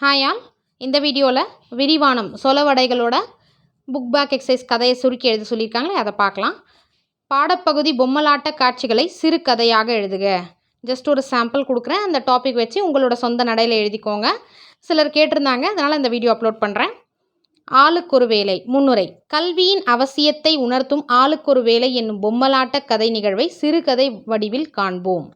Hi all இந்த வீடியோவில் விரிவானம் சொலவடைகளோட புக் பேக் எக்ஸசைஸ் கதையை சுருக்கி எழுத சொல்லியிருக்காங்களே அதை பார்க்கலாம். பாடப்பகுதி பொம்மலாட்ட காட்சிகளை சிறு கதையாக எழுதுக. ஜஸ்ட் ஒரு சாம்பிள் கொடுக்குறேன். அந்த டாபிக் வச்சு உங்களோட சொந்த நடையில் எழுதிக்கோங்க. சிலர் கேட்டிருந்தாங்க அதனால் இந்த வீடியோ அப்லோட் பண்ணுறேன் ஆளுக்கொரு வேலை முன்னுரை. கல்வியின் அவசியத்தை உணர்த்தும் ஆளுக்கொரு வேலை என்னும் பொம்மலாட்ட கதை நிகழ்வை சிறுகதை வடிவில் காண்போம்.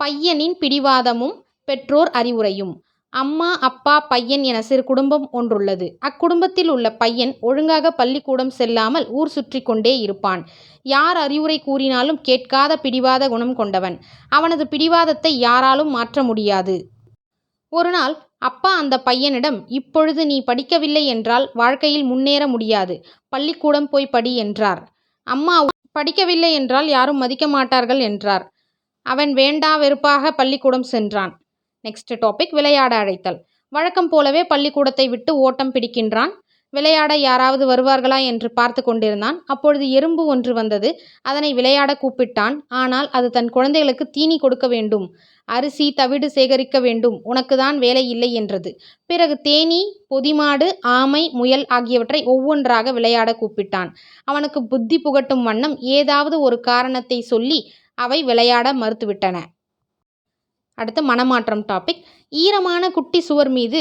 பையனின் பிடிவாதமும் பெற்றோர் அறிவுரையும். அம்மா அப்பா பையன் என சிறு குடும்பம் ஒன்றுள்ளது. அக்குடும்பத்தில் உள்ள பையன் ஒழுங்காக பள்ளிக்கூடம் செல்லாமல் ஊர் சுற்றி கொண்டே இருப்பான். யார் அறிவுரை கூறினாலும் கேட்காத பிடிவாத குணம் கொண்டவன். அவனது பிடிவாதத்தை யாராலும் மாற்ற முடியாது. ஒரு நாள் அப்பா அந்த பையனிடம் இப்பொழுது நீ படிக்கவில்லை என்றால் வாழ்க்கையில் முன்னேற முடியாது. பள்ளிக்கூடம் போய் படி என்றார். அம்மா படிக்கவில்லை என்றால் யாரும் மதிக்க மாட்டார்கள் என்றார். அவன் வேண்டா வெறுப்பாக பள்ளிக்கூடம் சென்றான். நெக்ஸ்ட் டாபிக் விளையாட அழைத்தல். வழக்கம் போலவே பள்ளிக்கூடத்தை விட்டு ஓட்டம் பிடிக்கின்றான். விளையாட யாராவது வருவார்களா என்று பார்த்து கொண்டிருந்தான். அப்பொழுது எறும்பு ஒன்று வந்தது. அதனை விளையாட கூப்பிட்டான். ஆனால் அது தன் குழந்தைகளுக்கு தீனி கொடுக்க வேண்டும். அரிசி தவிடு சேகரிக்க வேண்டும். உனக்கு தான் வேலை இல்லை என்றது. பிறகு தேனி பொதிமாடு ஆமை முயல் ஆகியவற்றை ஒவ்வொன்றாக விளையாட கூப்பிட்டான். அவனுக்கு புத்தி புகட்டும் வண்ணம் ஏதாவது ஒரு காரணத்தை சொல்லி அவை விளையாட மறுத்துவிட்டன. அடுத்து மனமாற்றம் டாபிக் ஈரமான குட்டி சுவர் மீது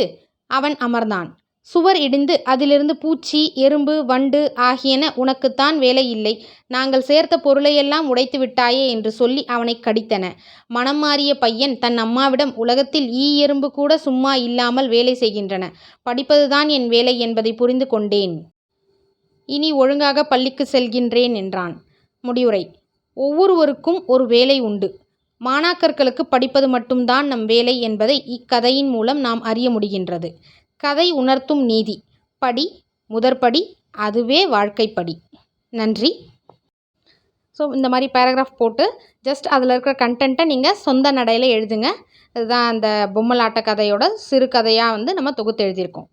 அவன் அமர்ந்தான். சுவர் இடிந்து அதிலிருந்து பூச்சி எறும்பு வண்டு ஆகியன உனக்குத்தான் வேலை இல்லை. நாங்கள் சேர்த்த பொருளையெல்லாம் உடைத்து விட்டாயே என்று சொல்லி அவனை கடித்தன. மனம் மாறிய பையன் தன் அம்மாவிடம் உலகத்தில் ஈ எறும்பு கூட சும்மா இல்லாமல் வேலை செய்கின்றன. படிப்பதுதான் என் வேலை என்பதை புரிந்து கொண்டேன். இனி ஒழுங்காக பள்ளிக்கு செல்கின்றேன் என்றான். முடிவுரை. ஒவ்வொருவருக்கும் ஒரு வேலை உண்டு. மாணாக்கர்களுக்கு படிப்பது மட்டும்தான் நம் வேலை என்பதை இக்கதையின் மூலம் நாம் அறிய முடிகின்றது. கதை உணர்த்தும் நீதி. படி முதற்படி அதுவே வாழ்க்கைப்படி. நன்றி. ஸோ இந்த மாதிரி பேராகிராஃப் போட்டு ஜஸ்ட் அதில் இருக்கிற கண்டென்ட்டை நீங்கள் சொந்த நடையில் எழுதுங்க. இதுதான் அந்த பொம்மலாட்ட கதையோட சிறுகதையாக வந்து நம்ம தொகுத்து எழுதியிருக்கோம்.